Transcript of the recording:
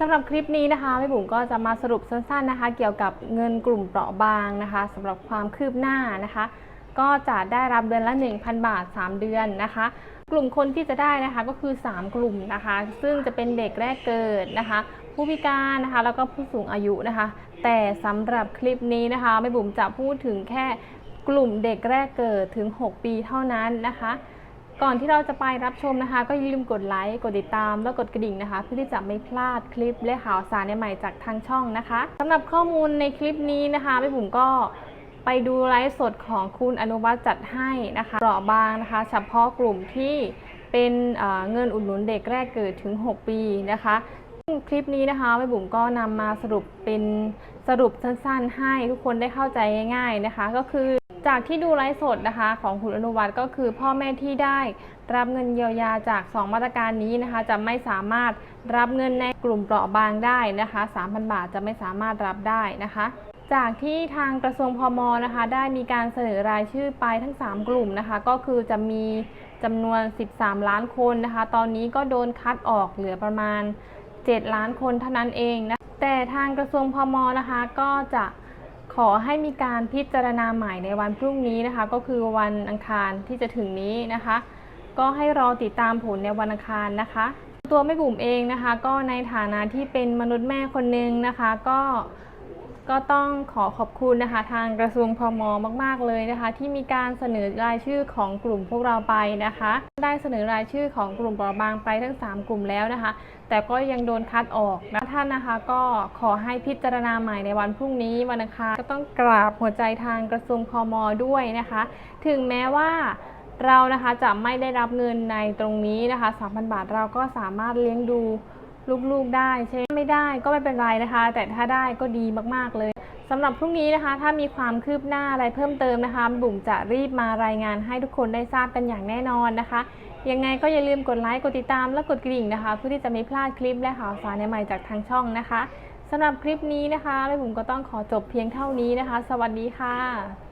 สำหรับคลิปนี้นะคะแม่บุ๋มก็จะมาสรุปสั้นๆนะคะ เกี่ยวกับเงินกลุ่มเปราะบางนะคะสำหรับความคืบหน้านะคะ ก็จะได้รับเดือนละ 1,000 บาท 3 เดือนนะคะ กลุ่มคนที่จะได้นะคะก็คือ 3 กลุ่มนะคะ ซึ่งจะเป็นเด็กแรกเกิดนะคะ ผู้พิการนะคะแล้วก็ผู้สูงอายุนะคะ แต่สำหรับคลิปนี้นะคะแม่บุ๋มจะพูดถึงแค่กลุ่มเด็กแรกเกิดถึง 6 ปีเท่านั้นนะคะ ก่อนที่เราจะไปรับชมนะคะ ก็อย่าลืมกดไลค์กดติดตามแล้วกดกระดิ่งนะคะ เพื่อที่จะไม่พลาดคลิปและข่าวสารใหม่จากทางช่องนะคะสำหรับข้อมูลในคลิปนี้นะคะแม่บุ๋มก็ไปดูไลฟ์สดของคุณอนุวัฒน์จัดให้นะคะเปราะบางนะคะ เฉพาะกลุ่มที่เป็นเงินอุดหนุนเด็กแรกเกิดถึง 6 ปีนะคะซึ่งคลิปนี้นะคะแม่บุ๋มก็นำมาสรุปเป็นสรุปสั้นๆ ให้ทุกคนได้เข้าใจง่าย ๆนะคะ ก็คือ จากที่ดูไลฟ์สดนะคะของคุณอนุวัฒน์ก็คือพ่อแม่ที่ได้รับเงินเยียวยาจาก 2 มาตรการนี้นะคะ จะไม่สามารถรับเงินในกลุ่มเปราะบางได้นะคะ 3,000 บาทจะไม่สามารถรับได้นะคะจากที่ทางกระทรวงพมนะคะ ได้มีการเสนอรายชื่อไปทั้ง 3 กลุ่มนะคะ ก็คือจะมีจำนวน 13 ล้านคนนะคะ ตอนนี้ก็โดนคัดออกเหลือประมาณ 7 ล้านคนเท่านั้นเองนะแต่ทางกระทรวงพมนะคะ ก็จะ ขอให้มีการพิจารณาใหม่ในวันพรุ่งนี้นะคะ ก็คือวันอังคารที่จะถึงนี้นะคะ ก็ให้รอติดตามผลในวันอังคารนะคะ ตัวแม่บุ๋มเองนะคะ ก็ในฐานะที่เป็นมนุษย์แม่คนหนึ่งนะคะ ก็ ก็ต้องขอขอบคุณนะคะทางกระทรวงพมมาก ๆ เลยนะคะ ที่มีการเสนอรายชื่อของกลุ่มพวกเราไปนะคะ ได้เสนอรายชื่อของกลุ่มเปราะบางไปทั้ง 3 กลุ่มแล้วนะคะ แต่ก็ยังโดนคัดออกนะท่านนะคะ ก็ขอให้พิจารณาใหม่ในวันพรุ่งนี้วันอังคารก็ต้องกราบหัวใจทางกระทรวงพมด้วยนะคะ ถึงแม้ว่าเรานะคะจะไม่ได้รับเงินในตรงนี้นะคะ3,000 บาทเราก็สามารถเลี้ยงดู ลูกๆได้ใช่ไมไม่ได้ก็ไม่เป็นไรนะคะ แต่ถ้าได้ก็ดีมากๆเลยสำหรับพรุ่งนี้นะคะ ถ้ามีความคืบหน้าอะไรเพิ่มเติมนะคะ บุ๋มจะรีบมารายงานให้ทุกคนได้ทราบกันอย่างแน่นอนนะคะ ยังไงก็อย่าลืมกดไลค์ กดติดตาม และกดกระดิ่งนะคะ เพื่อที่จะไม่พลาดคลิปและข่าวสารใหม่จากทางช่องนะคะสำหรับคลิปนี้นะคะแม่บุ๋มก็ต้องขอจบเพียงเท่านี้นะคะ สวัสดีค่ะ